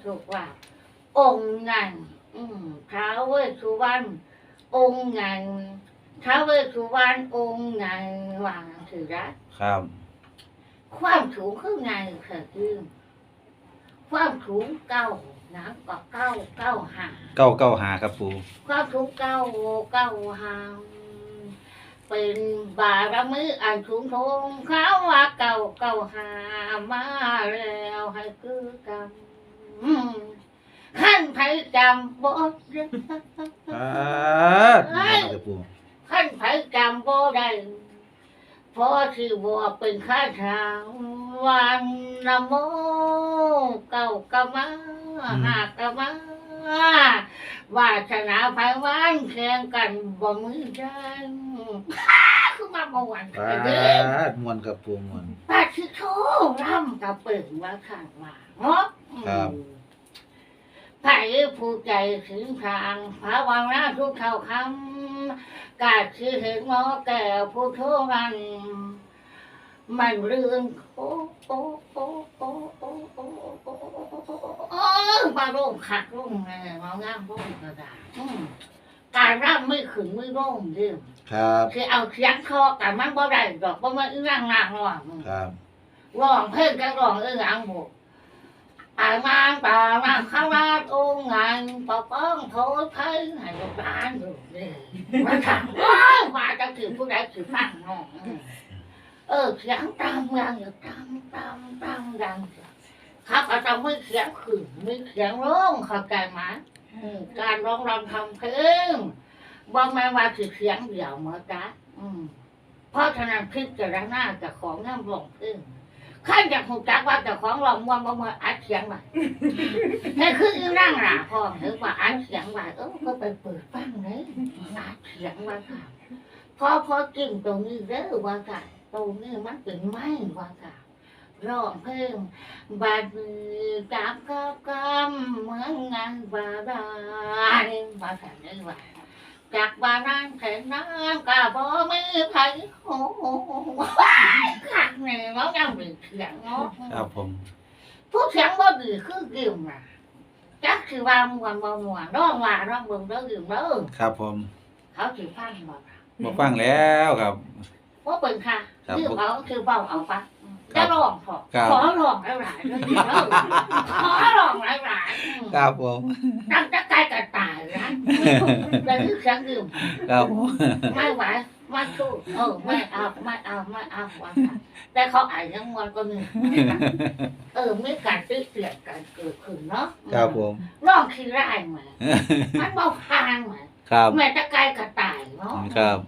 โชคลาภองค์ใหญ่อืมท้าวเวสสุวรรณองค์ใหญ่ท้าวเวสสุวรรณองค์ใหญ่วางถือได้ครับความสูงคือไงค่ะคือความสูงเก้าน้ำก็เก้าเก้าหาเก้าเก้าหาครับปูความสูงเก้าเก้าหาเป็นบารมีอันสูงทงเขาว่าเก้าเก้าหามาแล้วให้คือกันอืม ขั้นไผจำบ่ได้อ่าครับปูขั้นไผจำบ่ได้เพราะที่บ่เป็นข้าทางวันนะโมเก้ากะมาหากะมาวาสนาไผวันแข่งกันบ่มือกันคือมาบ่หวันปากันเด้อดมวนครับปูมวน ปาชิโทร่ำกับเปิดว่าข้างว่าเนาะ ครับไผ่ผู้ใจถึงทางพระวังหน้าทุกเท่าคำกาดคือเห็นหมอแก่ผู้โทรัน มันเรื่องโอ้โอ้โอ้โอ้โอ้โอ้โอ้โอ้มาร่มขัดร่มอะไงมาง่ามร่มกระดาษการร่ำไม่ขึ้นไม่ร่มเรื่องครับคือเอาเสียงคอกันมันบ่ได้ดอกบ่มาอื้อร่างร่างหรอกครับร้องเพลงกันร้องเอื้อหลังหม ดอ่านมาป่ามางข้าวราดองค์งานปกป้องโทษไทยให้ลูกหลานอยู่นี่มาถามว่าว่าจะถือผู้ใดถือฟังน้องเออเสียงตามดังอยู่ตามตามตามดังครับอาจจะไม่เสียงขึ้นไม่เสียงร้องเข้าใจไหมอืมการร้องรำทำเพลงบอกมาว่าถือเสียงเดี่ยวเมื่อนกันอืมเพราะฉะนั้นพิจารณาจากของน้ำลงพึ่ง ข้าอยากหูจักว่าจาของลองมวนมาเมื่ออัดเสียงไว้ให้คืออีร่งหล่าพ่อหรือว่าอัดเสียงไว้เออก็ไปเปิดฟังเลยอัดเสียงไว้ค่ะพอพอจิ้มตรงนี้เด้อว่าค่ะตรงนี้มันเป็นไม้ว่าค่ะร้องเพลงบาดมือจับกับกำเหมือนงานบาดาลว่าค่ะนี่ว่า จากบ้านนั่งแข็งน้ำกะบ่มีไผโอ้โหขักเนี่ยเนาะยังมีเสียงเนาะครับผมผู้เสียงบ่ดีคือกิ่มน่ะจักสิว่าม่วนบ่ม่วนร้องว่าร้องเบิ่งเด้อกิ่มเด้อครับผม เขาสิฟังบ่ล่ะมาฟังแล้วครับบ่เป็นค่ะครับคือเอาคือเว้าเอาปะครั จะบร้องพอครับ ขอร้องหลายๆเด้อกิ่มเด้อขอร้องหลายๆอืมครับผมตั้งแต่ไกลก็ตายนะแต่คือเสียงกิ่มครับผมไม่ไหวไม่สู้เออไม่เอาไม่เอาไม่เอาวันค่ะแต่เขาอ่านยังมันก็มีเออไม่การตื้อเสียดกันเกิดขึ้นเนาะครับผมร้องขี้ไร่ไหมมันเบาพางไหมครับ แม่ตะไกลกระต่ายเนาะครับ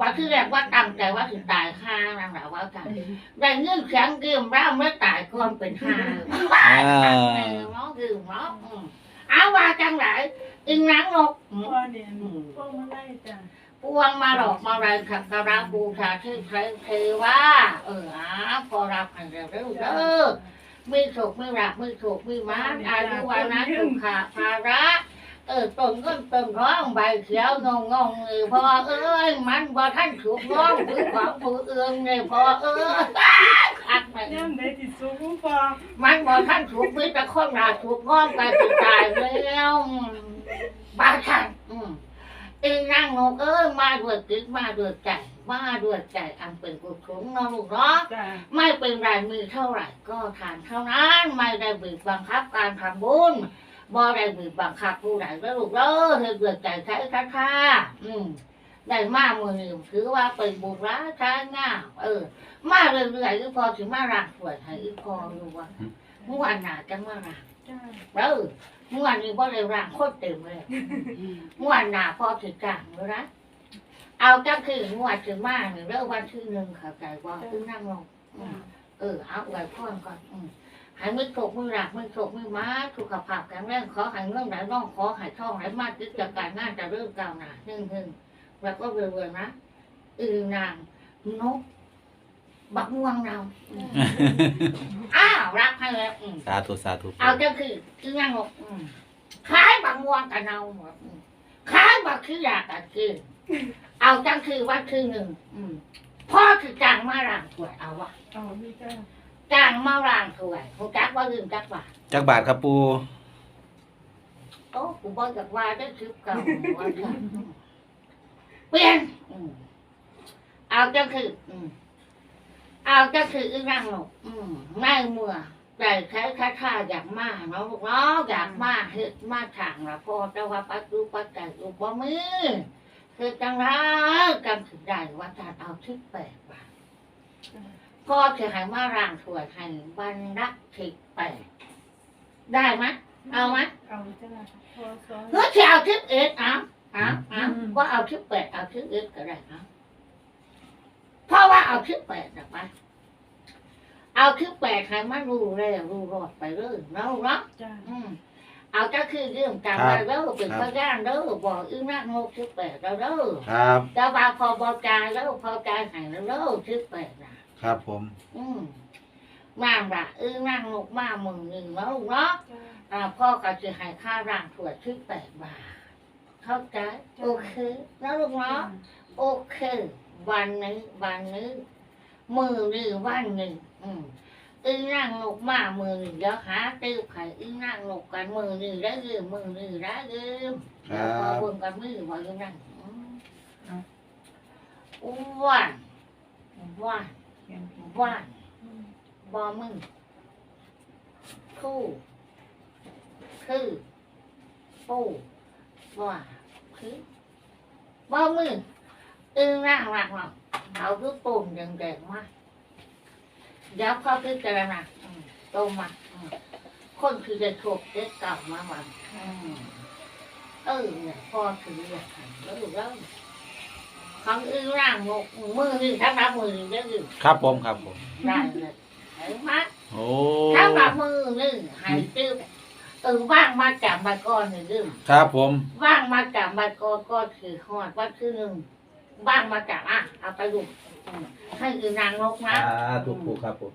บางที่แรกว่าตั้งใจว่าถึงตายห้านั่นแหละว่ากันได้เงื่อนเสียงเกมร่าเมื่อตายก่อนเป็นห้าอ่าเนาะคือเนาะอืมเอาว่าจังไหนอิงนังนกพ่อเรียนพวกมาไล่จ้ะพวงมาดอกมาไรขับกระบูชาที่ใครเทว่า เอออาพอรับให้เร็วเด้อเด้อไม่ถูกไม่รักไม่ถูกไม่มาอายุวันนั้นถูกขาภาระ เออต้นเงินต้นร้องใบเขียวงงงเออพอเอ้ยมันบ่ท่านถูกร้องหรือของผู้เอื้องเลยพอเอ้ยคักไปย่ำได้ติดสูงพอมันบ่ท่านถูกมีแต่คนราถูกง้อมไปตายแล้วบ้าท่านอืมเองนั่งงงเอ้ยมาด้วยจิตมาด้วยใจมาด้วยใจอันเป็นกุศลนาะลูกเนาะจ้ะไม่เป็นไรมีเท่าไหร่ก็ทานเท่านั้นไม่ได้บีบบังคับการทำบุญ บ่ได้บีบบังคับผู้ใดแล้วลูกเด้อเธอเกิดใจใช้ค่าค่าอืมได้มากมือหนึ่งถือว่าเป็นบุญราชางามเออ มาเรื่อยๆก็พอถึงมารักสวยให้อีพอรู้ว่าเมื่อวานหนาจะมารักจ้ะเออเมื่อวานนี้บ่ได้รักโคตรเต็มเลยงวดหนาพอถึงกลางแล้วนะเอาจังคืองวดถึงมากหนึ่งเริ่มวันที่หนึ่งค่ะใจว่าตึ้งนั่งลงเออเอาไว้พ่อนก่อนอืม หายมือโกมือหลักมือโกมือม้าสุขภาพแข็งแรงขอหายเงื่อนไหลน้องขอหายท่องไหลมากจิตจากการงานจะเริ่มก้าวหน้าหนึ่งหนึ่งแล้วก็เรื่อๆนะอือนางนกบักม่วงเราอ้าวรักให้แล้วสาธุสาธุเอาก็คือคือยังงกขายบางม่วงกับเนาขายบางคืออยากกันคือเอาจังคือว่าคือหนึ่งพ่อคือจางมาร่างสวยเอาวะเอาพี่ จ้ะจ้างสั่งมาร่างถวยหูจักว่าลืมจักว่าจักบาทครับปูโอ้กูบอกจากว่าได้ชิบเก่าว่าค่ะเปลี่ยนอืมเอาจะคืออืมเอาจะคืออีนั่งหนกอืมไม่เมื่อใจใช้คาถาอยากมาเนาะลูกเนาะอยากมาเฮ็ดมาทางละพอแต่ว่าปัจจุปัจจัยอุปมือคือจังไรกันถึงได้ว่าจะเอาชิบแปดบาท พ่อจะให้มาร่างถวยให้วันรักทิบแปดได้ไหมเอาไหมเอาจ้าพอสอนเฮ้ยจะเอาทิปเอ็ดเอาเอาเอาว่าเอาทิปแปดเอาทิปเอ็ดก็ได้เอาเพราะว่าเอาทิปแปดนะไปเอาทิปแปดให้มันรู้เลยรู้รอดไปเลยเนาะเนาะจ้าอืมเอาก็คือเรื่องการมาแล้วเป็นพยานเด้อบอกอึ้งนักงกทิปแปดแล้วเด้อครับ แต่ว่าพอบอกจายแล้วพอจายให้แล้วเด้อทิปแปดนะ ครับผม อืมมาละอึ้งนักงกมาหมื่นหนึ่งแล้วเนาะจ้าอ่าพ่อก็จะให้ค่าร่างถวดที่แปดบาทเข้าใจโอเคแล้วลูกเนาะ โอเค วันนี้วันนี้มือหนึ่งวันหนึ่งอืมอึ้งนั่งนกมามือหนึ่งแล้วหาตื้อไข่อึ้งนั่งนกกันมือหนึ่งได้ยืมมือหนึ่งได้ยืมแล้วพอเบิ่งกันมือว่าอยู่นั่งอืมวันวัน วันบอมึง คู่ คือปูว่าคือบ่ มืออึ้งร่างร่างเราเอาคือปุ่มแดงๆมาเดี๋ยวพอพิจารณาอืมโตมาอืมคนคือจะถูกเด็กเก่ามาวันอืมเออเนี่ยพ่อถืออยากทำแล้วแล้ว คำอึ้งร่างงกมือนี่ทั้งรับมือนี่ได้ยืมครับผมครับผมได้เลยเห็นไหมโอ้ ถ้าแบบมือหนึ่งหายตื้อเออว่างมาจากใบก้อนหนึ่งลืมครับผม ว่างมาจากใบก้อนก็คือหอดว่าคือหนึ่งว่างมาจากอะเอาไปดูอืมให้คือนางนกนะ อ่าถูกถูกครับผม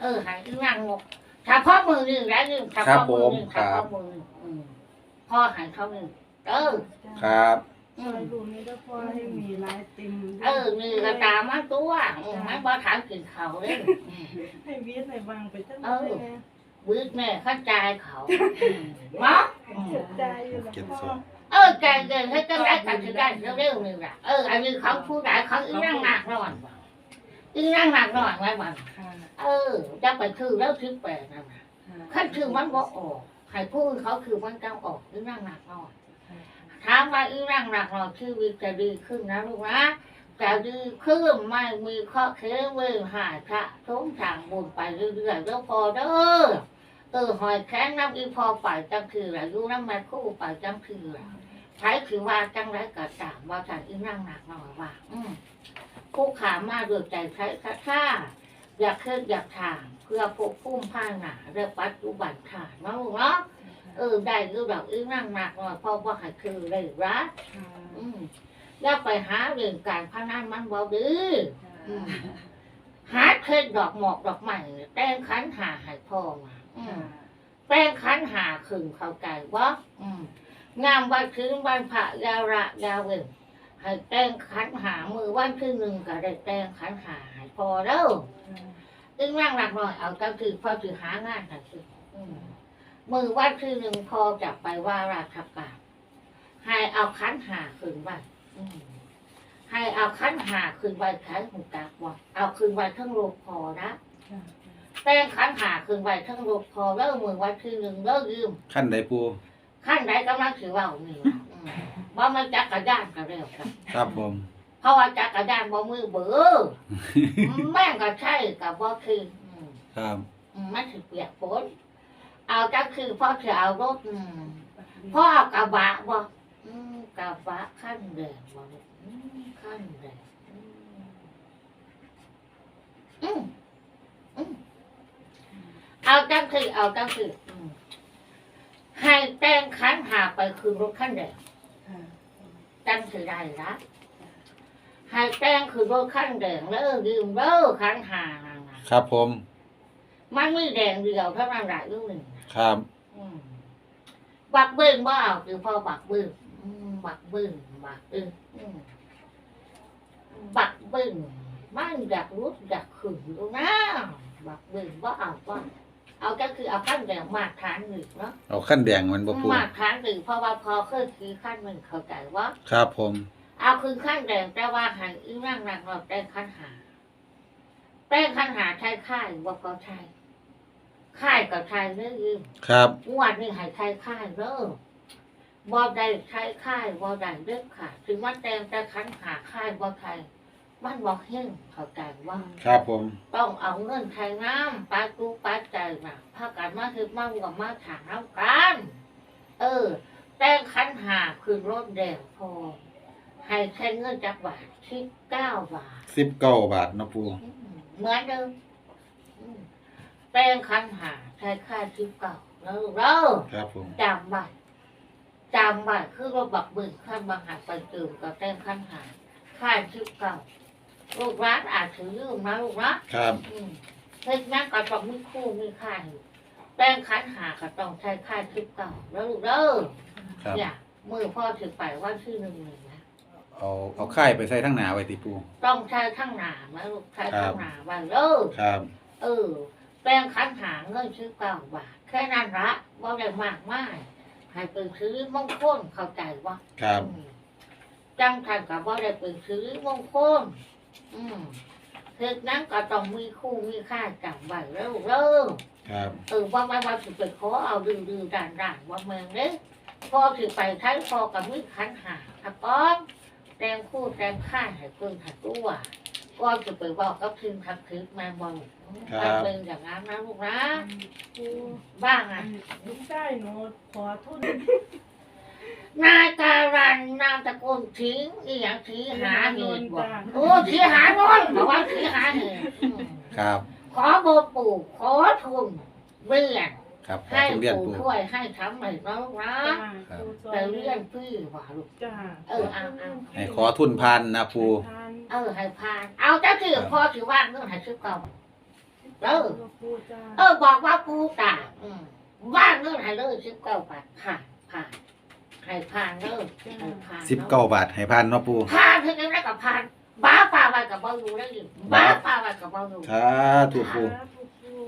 เออให้คือนางนกเฉพาะมือหนึ่งแล้วลืมเฉครัพาะบมือผมหนึ่งครัเฉบพาะมือหนึ่งอืมพ่อใหายเขาหนึ่งเออ ครับ อืใส่มลูกนี้ก็พอให้มีลายติมเออมือกระตามมาตัวอืมมันบ่ถามกินเขาเลยอืมให้เวียนให้วางไปจังเอเลอยแม่วืดแม่เข้าใจเขาอืมเนาะอืมเสียใจอยู่แล้วพ่อเออแกเดินให้ก็ได้ตัดสินได้เร็วๆนี่แหละเอออันนี้เขาผู้ใดเขาอีนั่งหนักนอนอีนั่งหนักนอนไว้บ้างค่ะเออจะไปคือแล้วทิพแปดนั่นน่ะขั้นคือมันบ่ออกใครพูดเขาคือมันจะออกอีนั่งหนักนอน ถามว่าอีนั่งหนักนอนชีวิตจะดีขึ้นนะลูกนะจะดีขึ้นไม่มีข้อเค้เวรหายพระสมทางบุญไปเรื่อยๆแล้วพอเด้อเออหอยแข้งน้ำอีพอไปจังคือแหละยูน้ำแม่คู่ไปจังคือใช้คือว่าจังไรก็ตามว่าจังอีนั่งหนักหน่อยว่า อืมผู้ขามาด้วยใจใช้คาท่าอยากเคลื่อนอยากทางเพื่อพวกพุ่มผ้าหนาเรียกปัจจุบันค่ะเนาะลูกเนาะ เออได้คือดอกอีนั่งหนักหน่อยเพราะว่าให้คือเลยรักอืมอย่าไปหาเรื่องการพนันมันบ่ดื้อหาเคล็ดดอกหมอกดอกใหม่แต่งขันหาให้พ่อมาอืมแป้งขันหาขึงเข้าใจว่าอืมงามวันคืนวันพระยาระยาเวนให้แป้งขันหามือวันคือหนึ่งก็ได้แป้งขันหาให้พอแล้วอึ้งร่างหลักหน่อยเอาก็คือพอถือหางานกันคืออืม มือวันคือหนึ่งพอจับไปว่าราชการให้เอาขันหาคืนไว้อืมให้เอาขันหาคืนไว้ขายหูกากว่าเอาคืนไว้ทั้งโลกพอนะแป้งขันหาคืนไว้ทั้งลูกพอแล้วมือไว้คือหนึ่งแล้วยืมขั้นใดปูขั้นใดกำลังถือว่านี่ล่ะอืมว่ามันจักรยานก็เร็วกันครับผมเพราะว่าจักรยานบ่มือเบื่อแม่งก็ใช่กับว่าคืออืมครับอืมมันถือเปียกฝน เอาก็คือพ่อจะเอารถอืมพ่อเอากระบะบ่อืมกระบะขั้นแดงบ่ลูกอืมขั้นแดงอืมอืมอืมเอาจังคือเอาจังคืออืมให้แป้งขันหาไปคือรถขั้นแดงจังคือได้ละให้แป้งคือรถขั้นแดงแล้วยืมแล้วขันหานั่นน่ะครับผม มันไม่แดงเดียวเท่านั้นแหละลูกหนึ่งนะ ครับอืมบักเบิ้งบ่เอาคือพ่อบักเบิ้งอืมบักเบิ้งบักเบิ้งอืมบักเบิ้งมันอยากรู้อยากขึ้นดูนะบักเบิ่งว่าเอาว่าเอาก็คือเอาขั้นแดงมากฐานหนึ่งเนาะเอาขั้นแดงมันบ่ปูมากฐานหนึ่งเพราะว่าพอเคยคือขั้นหนึ่งเข้าใจว่า ครับผม เอาคือขั้นแดงแต่ว่าหันอีนั่งนั่งเราแต่งขั้นหาแต่งขั้นหาใช้ค่ายว่าก็ใช่ ค่ายกับใช่เรื่องยืมครับงวดนี้ให้ใช้ค่ายเด้อบ่ได้ใช้ค่ายบ่ได้เด้อค่ะ ถึงว่าแต่งแต่ขั้นหาค่ายบ่ใครมันบอกเฮงเข้าใจว่า ครับผมต้องเอาเงินไทยน้ำปลาตูปลาใจนะพากันมาคือมากับมาถางน้ำกัน เออ แต่งคันหาคือรถแดงพอ ให้ใช้เงินจากบาทสิบเก้าบาทสิบเก้าบาทเนาะปูอืมเหมือนเดิมอืม แต่งคันหาใช้ค่าสิบเก้าแล้วเราครับผมจำไว้จำไว้คือเราบักบึงขั้นบางหาไปเติมกับแต่งคันหาค่าสิบเก้าลูกร้านอาจถือยืมนะลูกนะครับอืมเฮ็ดงานก็ต้องมีคู่มีค่าอยู่แป้งคันหาก็ต้องใช้ค่าคลิปเก่าแล้วลูกเด้อครับอย่ามือพ่อถือไปว่าชื่อหนึ่งหนึ่งนะเอาเอาค่ายไปใส่ทั้งหนาไว้ติปูต้องใช้ข้างหน้านะลูกใช้ครับข้างหน้าไว้เด้อครับ เออ แป้งคันหาเงินชื่อเก่าบาทแค่นั้นละว่าได้มากมายให้เป็นซื้อมงคลเข้าใจว่าครับ อืมจังทันกับว่าได้เป็นซื้อมงคลอืมเฮ็ดนั้นก็ต้องมีคู่มีค่าจำไว้แล้วลูกเด้อครับ เออว่าว่าว่าถือไปขอเอาดื้อดื้อด่านด่านว่าเมืองเด้พอถือไปใช้พอกับมือขันหาถ้าก้อนแตงคู่แตงข้าให้เพิ่งถัดตัว ก้อนจะไปบอกกับทีมทักทิพมาบอกถ้าเป็นอย่างนั้นนะลูกนะปูบ้างอะลูกชายหนูขอทุนนายการันนามตะโกนทิ้งอีหยังทีหาเหตุบอกโอ้ทีหาโนนบอกว่าทีหาเหตุอืมครับ ขอโบปู่ขอทุนเรียนครับขอให้ทุเรียนปู่ปูช่วยให้ทำให้น้องนะจ้าปูซอแต่ยเรื่องพี่ว่าลูกจ้า เออเอาเอาให้ขอทุนพันนะปูทาน เออให้พาน เอาเจ้าที่พ่อถือว่างเรื่องให้ชื่อเก่าเออปูจ้าเออบอกว่าปูตาอืมว่างเรื่องให้เลิกชื่อเก่าผ่านผ่านผ่านให้ผ่านเลิกให้ผ่านสิบเก้าบาทให้พันเนาะปูผ่านที่นี่ได้กับผ่านบ้าป่าไว้กับเบาอยู่ได้อยู่บ้าป่าไว้กับเบาอยู่สาธุปู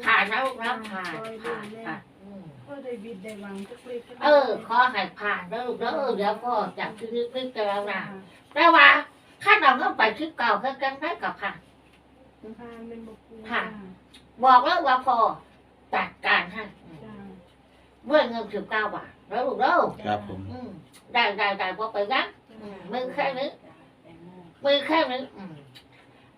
ผ่านนะลูกนะผ่านผ่านผ่านอืมก็ได้บิดได้หวังจักเล็กเออขอให้ผ่านแล้วลูกเด้อเดี๋ยวพ่อจากที่นี่ไม่เจอแล้วนะแต่ว่า ข้าเราต้องไปชื่อเก่าแค่กันได้กับผ่านทานเป็นบ่ปูบอกแล้วว่าพอจัดการให้อืมจ้าด้วยเงินสิบเก้าบาทแล้วลูกเร็วครับผมอืมได้ได้ได้พอไปนะอืมมือแค่นี้มือแค่นี้อืม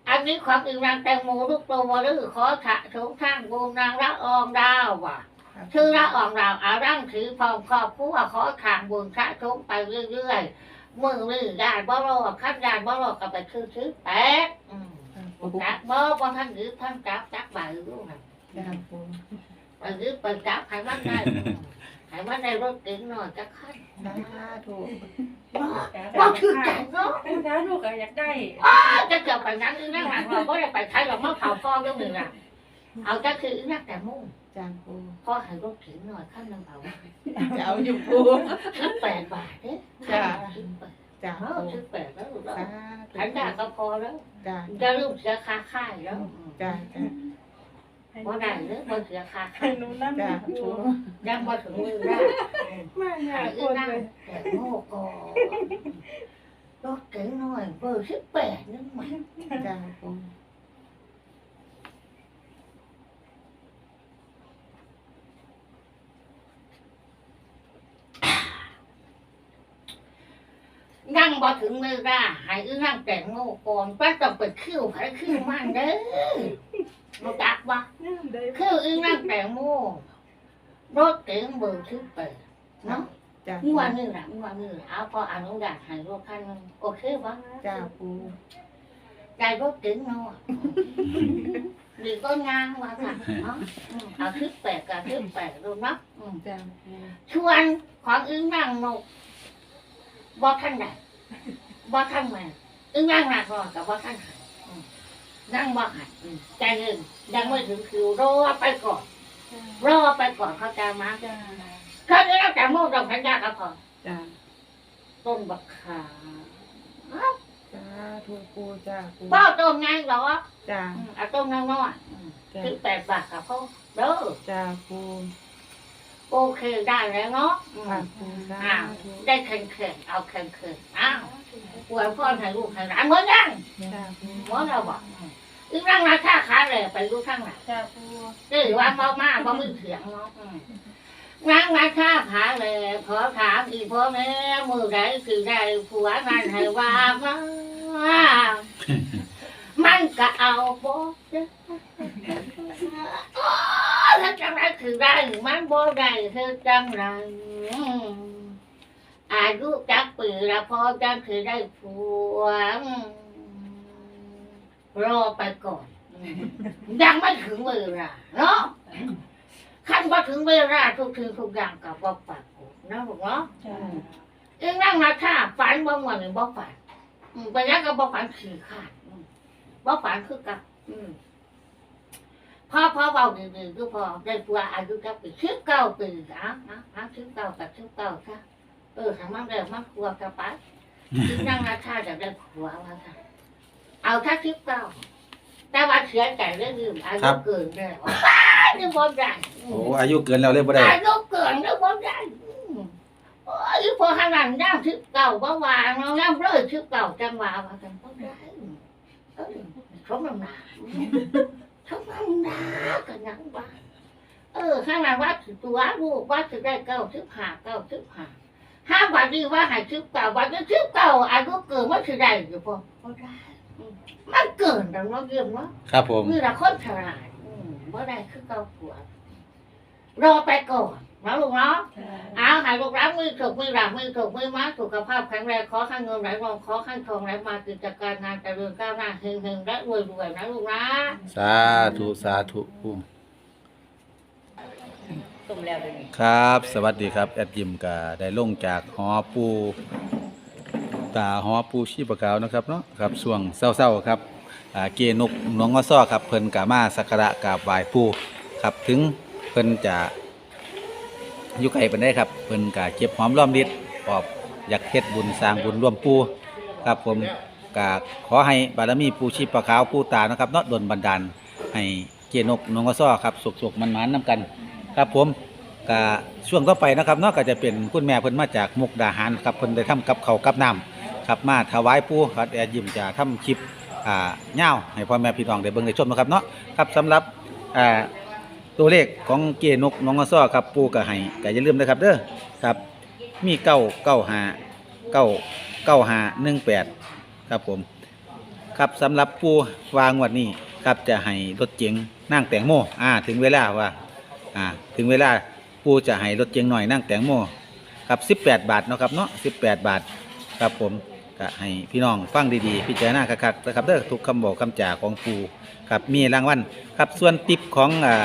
อันนี้ความอีกนางแตงโมลูกโตมาลือขอถะถงท่านบูนางละอองดาวว่ะชื่อละอองดาวอาร่างถือพร้อมครอบครัวขอทางบุญพระทงไปเรื่อยๆ มือมือได้บ่รอขั้นได้บ่รอก็ไปซื้อซื้อแปดจักบ่บ่ท่านหรือท่านจับจักใบรู้นะจ้าปูไปยึดไปจับให้มันได้อืมให้มันได้รถเก๋งหน่อยจะขั้นสาธุว่าคือใจเนาะเป็นร้านลูกอยากได้จะเกี่ยวกับนั้นนั่งหลังเราก็ได้ไปใช้เราเผาพ่อเรื่องหนึ่งอะเอาจะคือนั่งแต่มุ่ง จ้าปูพ่อให้รถเก๋งหน่อยขั้นหนึ่งเผาจะเอาอยู่ปูสิบแปดบาทเด้จ้ะสิบแปดจ้าเออปูสิบแปดแล้วลูกแล้วสาขันดาก็พอแล้วจ้าจะลืมเสียค่าค่ายแล้วจ้าจ้าว่าได้หรือว่าเสียค่าให้ค่ายหนูนั่งจ้ะปูยังมาถึงมือได้มาหาไอ้คอีนนั่งเลยแต่โง่ก่อนรถเก๋งหน่อยเบอร์สิบแปดนึงไหมจ้าปู นั่งบ่ถึงมือได้ให้อีนั่งแต่งโง่ก่อนป้าต้องไปคิ้วไผคิ้วมันเด้อรู้จักบ่เนี่ยได้คิ้วอีนั่งแต่งโง่รถเก๋งเบอร์สิบแปดเนาะจ้าเมื่อวานนี่แหละเมื่อวานนี่เอาพออนุญาตให้รถคันนึงโอเคบ่จ้าปูได้รถเก๋งเนาะดีก็งานว่าค่ะเนาะอืมเอาสิบแปดกับสิบแปดดูเนาะอืมจ้าปูชวนของอึ้งนั่งนก บ่ท่านใดบ่ท่านแม่อึ้งนั่งหนักรอกับบ่ท่านหันอืมนั่งบ่หันอืมใจเย็นยังไม่ถึงคิวรอไปก่อนรอไปก่อนเขาจะมาจ้าคราวนี้เราแต่โม่ต้องพันยากับพอจ้าต้นบักขาจ้าธุปูจ้าปูพ่อต้มไงเหรอจ้าอืมเอาต้มน้ำน้อยอืมจ้าถึงแปดบาทกับพ่อเด้อจ้าปู โอเคได้แล้วเนาะอืมค่ะปูสาอ้าวธุได้เข่งเข่งๆเอาเข่งเข่งๆอ้าวอวยพ่อให้ลูกให้หลานเหมือนกันจ้าปูเหมือนเราบอกอืมอีกนั่งมาท่าขาเลยไปดูข้างหลัง จ้าปูนี่ว่าเบามากเพราะมือเสียงเนาะอืมนั่งมาท่าขาเลย ขอถามอีพ่อแม่มือใดคือได้ผัวนั่นให้ว่ามามันก็เอาโบเด้อ โอ้ยแล้วจังไรคือได้มันบ่ได้คือจังไรอืมอายุจักปีละพอจังคือได้ผัวรอไปก่อน ยังไม่ถึงเวลาเนาะขั้นพอถึงเวลาทุกทีทุกอย่างกับบ่ปากกูนะบอกเนาะจ้าเอ็งนั่งมาท่าฝันบ่ม่วนหรือบ่ฝันไปยังก็บ่ฝันขี้ขาดอืมบ่ฝันคือกับ อืม พ่อพ่อเบาดีๆคือพ่อได้ปัวอายุกับปีสิบเก้าปีอะอะอะสิบเก้ากับสิบเก้าค่ะเออทำมันเร็วมันครัวกับไปถึงนั่งมาท่าจะได้ผัวว่าค่ะเอาแค่สิบเก้าแต่ว่าเสียใจเรื่องอื่นอายุเกินแล้วนี่บ่ได้โอ้อายุเกินแล้วเลยบ่ได้อายุเกินแล้วบ่ได้โอ้ยพอขนาดย่างชิบเก่าบ่วางเนาะย่งเรื่อยชิบเก่าจังหวะว่าจังบ่ได้เออสมน้ำหนา สมน้ำหนากันยังว่าเออขนาดว่าสิตัวลูกว่าจะได้เก้าชิบห้าเก้าชิบห้าห้าวันนี้ว่าให้ชิบเก่าวันนี้ชิบเก่าอายุเกินมันสิได้อยู่พอบ่ได้อืมมันเกินแล้วเนาะเยี่ยมเนาะครับผมนี่ละคนฉลาดอืมบ่ได้คือเก่าผัวรอไปก่อน นะลูกเนาะจ้าเอาหายลูกรักมือถูกมือหลังมือถูกมือมาสุขภาพแข็งแรงขอข้างเงินไหลรองขอข้างทองไหลมากิจการงานเจริญก้าวหน้าเฮงเฮงและรวยรวยนะลูกนะสาธุสาธุปูตุ่มแล้วเลยครับ สวัสดีครับ แอดยิมก็ได้ลงจากหอปูตาหอปูชีปะกาวนะครับเนาะครับช่วงเศร้าๆครับอ่าเกนกหน้องงอซ้อครับเพิ่นกามาสักการะกราบไหว้ปูครับถึงเพิ่นจะ อยู่ไกลปานใดครับเพิ่นก็เก็บหอมรอมริดออบอยากเฮ็ดบุญสร้างบุญร่วมปูครับผมก็ขอให้บารมีปูชีปะขาวปูตานะครับเนาะดลบันดาลให้เกนกนงงอซ้อครับสุกๆมันๆนํกัน ครับผมก็ช่วงต่อไปนะครับเนาะก็จะเป็นคุณแม่เพิ่นมาจากมุกดาหารครับเพิ่นได้ทำกับเขาวกับน้ำครับมาถวายปู่ครับแอร์ยิ้มจะทำคลิปอ่าเงาวให้พ่อแม่พี่น้องได้เบิ่งได้ชมนะครับเนาะครับสำหรับอ่า ตัวเลขของเกนกน้องอซ้อครับปู่ก็ให้ก็อย่าลืมนะครับเด้อครับ มีเก้าเก้าหาเก้าเก้าหาหนึ่งแปดครับผม ครับสำหรับปูวางวันนี้ครับจะให้รถเก๋งนั่งแตงโมอ่าถึงเวลาว่าอ่าถึงเวลาปูจะให้รถเจียงหน่อยนั่งแตงโมครับ18บแปดบาทเนาะครับเนาะ18บาทครับผมก็ให้พี่น้องฟังดีๆ พิจารณาคักๆนะครับเด้อทุกคำบอกคำจ่าของปูครับมีรางวัลครับส่วนติปของอ่า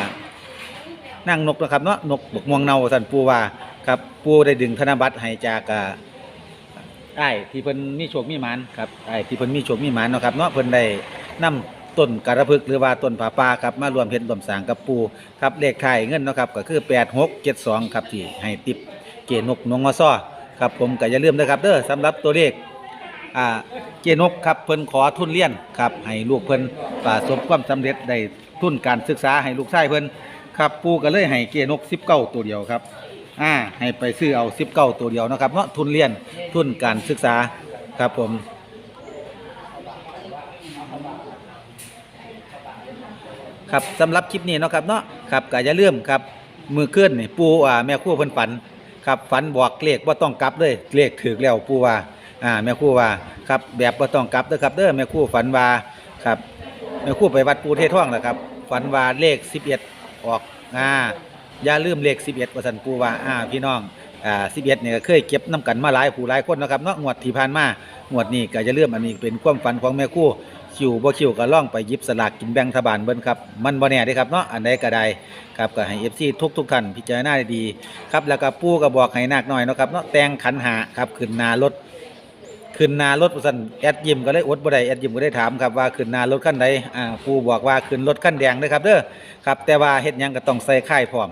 นั่งนกนะครับเนาะนกบกม่วงเนาสันปูว่าครับปูได้ดึงธนบัตรให้จากไอ้ที่เพิ่นมีโชคมีหมานครับไอ้ที่เพิ่นมีโชคมีหมานเนาะครับเนาะเพิ่นได้นำต้นกระพึกหรือว่าต้นผาป่าครับมารวมเพ็ญรวมสางกับปูครับเลขไทยเงินเนาะครับก็คือ 8672ครับที่ให้ติปเกนกนงอซ้อครับผมก็อย่าลืมนะครับเด้อสำหรับตัวเลขอ่าเกนกครับเพิ่นขอทุนเรียนครับให้ลูกเพิ่นประสบความสำเร็จได้ทุนการศึกษาให้ลูกชายเพิ่น ครับปูก็เลยให้เกนก19ตัวเดียวครับอ่าให้ไปซื้อเอา19ตัวเดียวนะครับเนาะทุนเรียนทุนการศึกษาครับผมครับสำหรับคลิปนี้เนาะครับเนาะครับก็อย่าลืมครับมือเคลื่อนนี่ปูอ่าแม่คู่เพิ่นฝันครับฝันบอกเลขว่าต้องกลับเลยเลขถือแล้วปูว่าอ่าแม่คู่ว่าครับแบบว่าต้องกลับเด้อครับเด้อแม่คู่ฝันว่าครับแม่คู่ไปวัดปูเทท่องนะครับฝันว่าเลข11อ ออกอ่าอย่าลืมเลข11ว่าซั่นปูว่าอ่าพี่น้องอ่า11เนี่ยก็เคยเก็บน้ำกันมาหลายผู้หลายคนนะครับเนาะงวดที่ผ่านมางวดนี้ก็อย่าลืมอันนี้เป็นความฝันของแม่คู่คิวบ่คิวก็ล่องไปยิบสลากกินแบ่งรัฐบาลเบิ่นครับมันบ่แน่เด้ครับเนาะอันใดก็ได้ครับก็ให้ FC ทุกทุกท่านพิจารณาดีๆครับแล้วก็ปูก็บอกให้นาคน้อยเนาะครับเนาะแต่งขันหาครับขึ้นนารถ ขึ้นนารถว่าซั่นแอดยิมก็เลยอดบ่ได้แอดยิมก็ได้ถามครับว่าขึ้นนารถคันใดอ่าปู่บอกว่าขึ้นรถคันแดงเด้อครับเด้อครับแต่ว่าเฮ็ดหยังก็ต้องใส่ค่ายพร้อม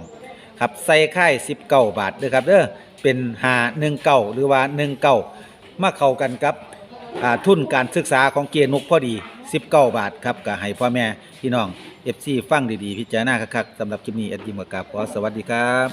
ครับใส่ค่าย19บาทเด้อครับเด้อเป็น519หรือว่า19มาเข้ากันกับอ่าทุนการศึกษาของเกียร์นกพอดี 19 บาทครับก็ให้พ่อแม่พี่น้อง FC ฟังดีๆ พิจารณาคักๆสำหรับคลิปนี้แอดยิมกับกราบขอสวัสดีครับ